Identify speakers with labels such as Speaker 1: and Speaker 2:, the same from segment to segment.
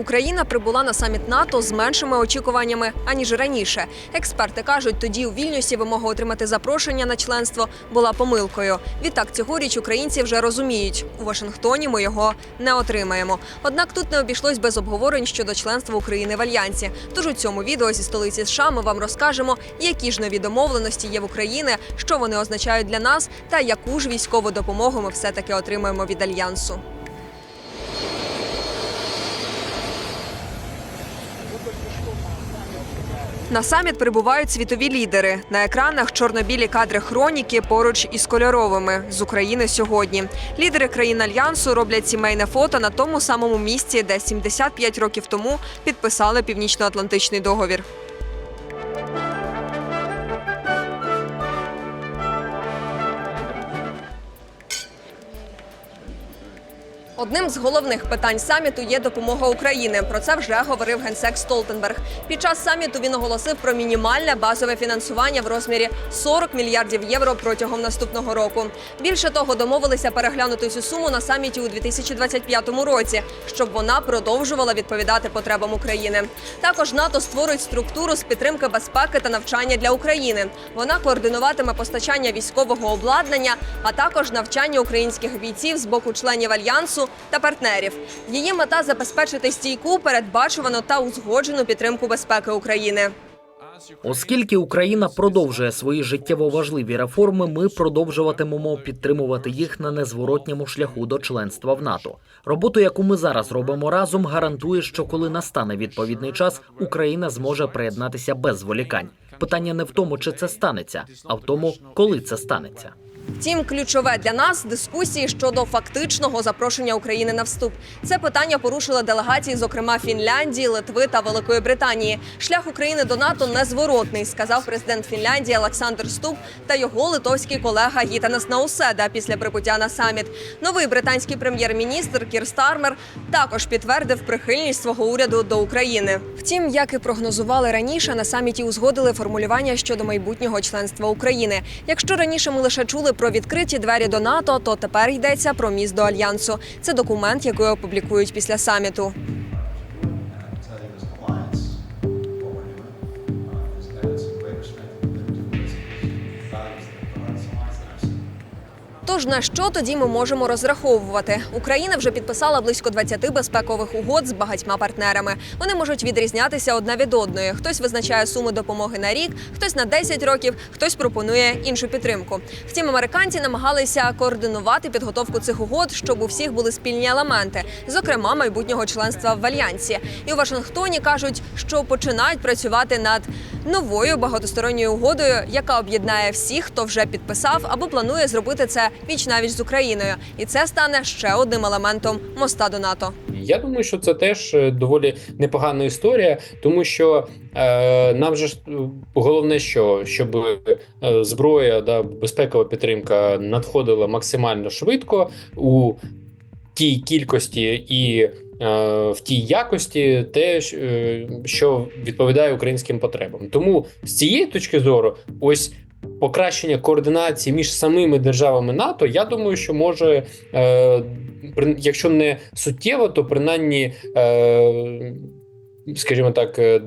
Speaker 1: Україна прибула на саміт НАТО з меншими очікуваннями аніж раніше. Експерти кажуть, тоді у Вільнюсі вимога отримати запрошення на членство була помилкою. Відтак цьогоріч українці вже розуміють, у Вашингтоні ми його не отримаємо. Однак тут не обійшлось без обговорень щодо членства України в альянсі. Тож у цьому відео зі столиці США ми вам розкажемо, які ж нові домовленості є в Україні, що вони означають для нас, та яку ж військову допомогу ми все таки отримаємо від альянсу. На саміт прибувають світові лідери. На екранах чорно-білі кадри хроніки поруч із кольоровими з України сьогодні. Лідери країн альянсу роблять сімейне фото на тому самому місці, де 75 років тому підписали північно-атлантичний договір. Одним з головних питань саміту є допомога України. Про це вже говорив генсек Столтенберг. Під час саміту він оголосив про мінімальне базове фінансування в розмірі 40 мільярдів євро протягом наступного року. Більше того, домовилися переглянути цю суму на саміті у 2025 році, щоб вона продовжувала відповідати потребам України. Також НАТО створить структуру з підтримки безпеки та навчання для України. Вона координуватиме постачання військового обладнання, а також навчання українських бійців з боку членів альянсу та партнерів. Її мета забезпечити стійку, передбачувану та узгоджену підтримку безпеки України.
Speaker 2: Оскільки Україна продовжує свої життєво важливі реформи, ми продовжуватимемо підтримувати їх на незворотньому шляху до членства в НАТО. Роботу, яку ми зараз робимо разом, гарантує, що коли настане відповідний час, Україна зможе приєднатися без зволікань. Питання не в тому, чи це станеться, а в тому, коли це станеться.
Speaker 1: Втім, ключове для нас дискусії щодо фактичного запрошення України на вступ. Це питання порушили делегації, зокрема Фінляндії, Литви та Великої Британії. Шлях України до НАТО незворотний, сказав президент Фінляндії Олександр Ступ та його литовський колега Гітанес Науседа після прибуття на саміт. Новий британський прем'єр-міністр Кір Стармер також підтвердив прихильність свого уряду до України. Втім, як і прогнозували раніше, на саміті узгодили формулювання щодо майбутнього членства України. Якщо раніше ми лише чули про відкриті двері до НАТО, то тепер йдеться про міст до альянсу. Це документ, який опублікують після саміту. Тож на що тоді ми можемо розраховувати? Україна вже підписала близько 20 безпекових угод з багатьма партнерами. Вони можуть відрізнятися одна від одної. Хтось визначає суми допомоги на рік, хтось на 10 років, хтось пропонує іншу підтримку. Втім, американці намагалися координувати підготовку цих угод, щоб у всіх були спільні елементи, зокрема майбутнього членства в альянсі. І у Вашингтоні кажуть, що починають працювати над новою багатосторонньою угодою, яка об'єднає всіх, хто вже підписав або планує зробити це віч навіч з Україною. І це стане ще одним елементом моста до НАТО.
Speaker 3: Я думаю, що це теж е, доволі непогана історія, тому що е, нам же е, головне, що щоб е, зброя да безпекова підтримка надходила максимально швидко у тій кількості і е, в тій якості, те, що відповідає українським потребам. Тому з цієї точки зору, ось. Покращення координації між самими державами НАТО, я думаю, що може, е, якщо не суттєво, то принаймні, е, скажімо так, е,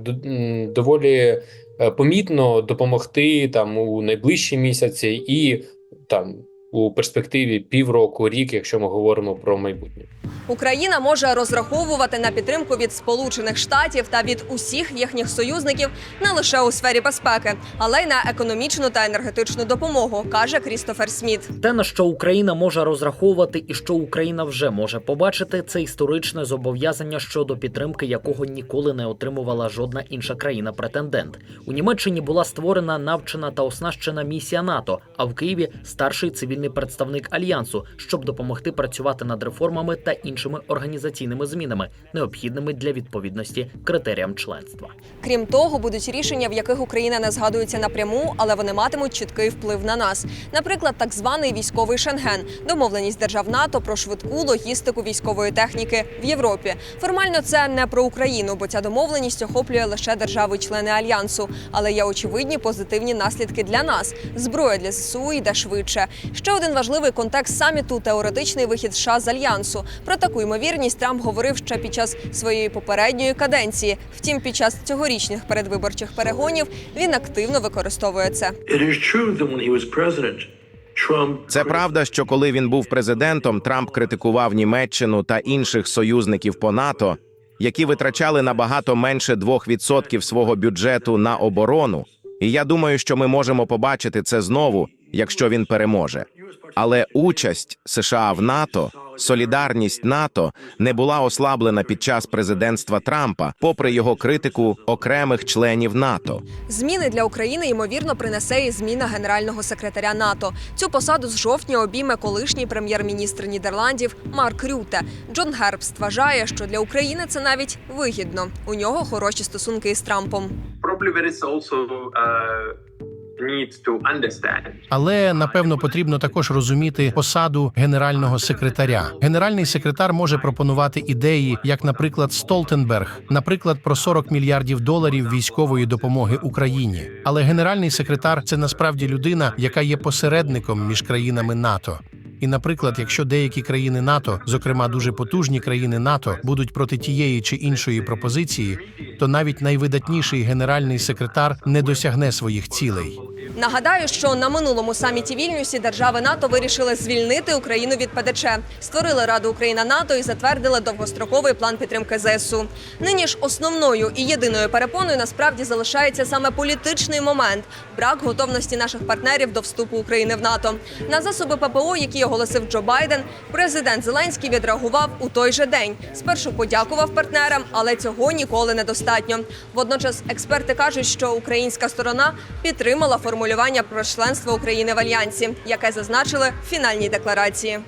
Speaker 3: доволі е, помітно допомогти там у найближчі місяці і там у перспективі півроку, рік, якщо ми говоримо про майбутнє.
Speaker 1: Україна може розраховувати на підтримку від Сполучених Штатів та від усіх їхніх союзників не лише у сфері безпеки, але й на економічну та енергетичну допомогу, каже Крістофер Сміт.
Speaker 2: Те, на що Україна може розраховувати, і що Україна вже може побачити, це історичне зобов'язання щодо підтримки, якого ніколи не отримувала жодна інша країна-претендент. У Німеччині була створена, навчена та оснащена місія НАТО, а в Києві старший цивільний представник альянсу, щоб допомогти працювати над реформами та іншими організаційними змінами, необхідними для відповідності критеріям членства.
Speaker 1: Крім того, будуть рішення, в яких Україна не згадується напряму, але вони матимуть чіткий вплив на нас. Наприклад, так званий військовий Шенген, домовленість держав НАТО про швидку логістику військової техніки в Європі. Формально це не про Україну, бо ця домовленість охоплює лише держави-члени альянсу. Але є очевидні позитивні наслідки для нас. Зброя для ЗСУ йде швидше. Ще Ще один важливий контекст саміту теоретичний вихід США з альянсу. Про таку ймовірність Трамп говорив ще під час своєї попередньої каденції. Втім, під час цьогорічних передвиборчих перегонів він активно використовує це.
Speaker 4: Це правда, що коли він був президентом, Трамп критикував Німеччину та інших союзників по НАТО, які витрачали набагато менше 2% свого бюджету на оборону. І я думаю, що ми можемо побачити це знову, якщо він переможе. Але участь США в НАТО, солідарність НАТО не була ослаблена під час президентства Трампа, попри його критику окремих членів НАТО.
Speaker 1: Зміни для України ймовірно принесе і зміна генерального секретаря НАТО. Цю посаду з жовтня обійме колишній прем'єр-міністр Нідерландів Марк Рюте. Джон Гербст вважає, що для України це навіть вигідно. У нього хороші стосунки із Трампом.
Speaker 5: probably there is also uh,
Speaker 6: Але напевно потрібно також розуміти посаду генерального секретаря. Генеральний секретар може пропонувати ідеї, як, наприклад, Столтенберг, наприклад, про 40 мільярдів доларів військової допомоги Україні. Але генеральний секретар це насправді людина, яка є посередником між країнами НАТО. І, наприклад, якщо деякі країни НАТО, зокрема дуже потужні країни НАТО, будуть проти тієї чи іншої пропозиції, то навіть найвидатніший генеральний секретар не досягне своїх цілей.
Speaker 1: Нагадаю, що на минулому саміті Вільнюсі держави НАТО вирішили звільнити Україну від ПДЧ, створили Раду Україна НАТО і затвердили довгостроковий план підтримки ЗСУ. Нині ж основною і єдиною перепоною насправді залишається саме політичний момент брак готовності наших партнерів до вступу України в НАТО. На засоби ППО, які оголосив Джо Байден, президент Зеленський відреагував у той же день. Спершу подякував партнерам, але цього ніколи недостатньо. Водночас експерти кажуть, що українська сторона підтримала формулювання про членство України в альянсі, яке зазначили в фінальній декларації.